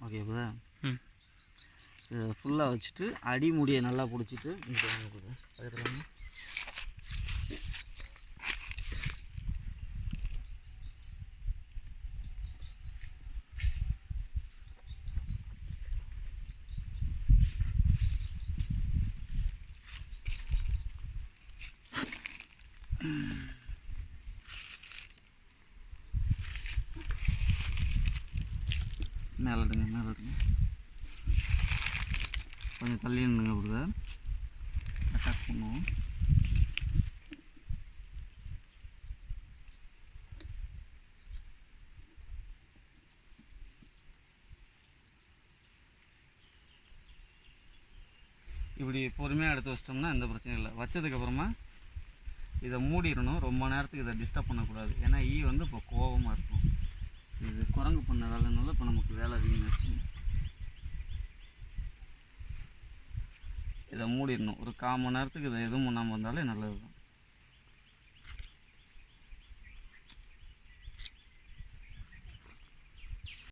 ஓகேவா ம். இதை ஃபுல்லாக வச்சுட்டு அடிமுடியை நல்லா பிடிச்சிட்டு மேலே எடுங்க மேலே எடுங்க. கொஞ்சம் தள்ளி இருந்துங்க பிரதர் அட்டாக் பண்ணுவோம். இப்படி பொறுமையாக எடுத்து வச்சிட்டோம்னா எந்த பிரச்சனையும் இல்லை. வச்சதுக்கப்புறமா இதை மூடிடணும். ரொம்ப நேரத்துக்கு இதை டிஸ்டர்ப் பண்ணக்கூடாது. ஏன்னா ஈ வந்து இப்போ கோபமாக இருக்கும். இது குரங்கு பண்ண வேலைனால இப்போ நமக்கு வேலை அதிகமாகிடுச்சு இதை மூடிடணும். ஒரு கால் மணி நேரத்துக்கு இதை எதுவும் பண்ணாமல் இருந்தாலே நல்லது தான்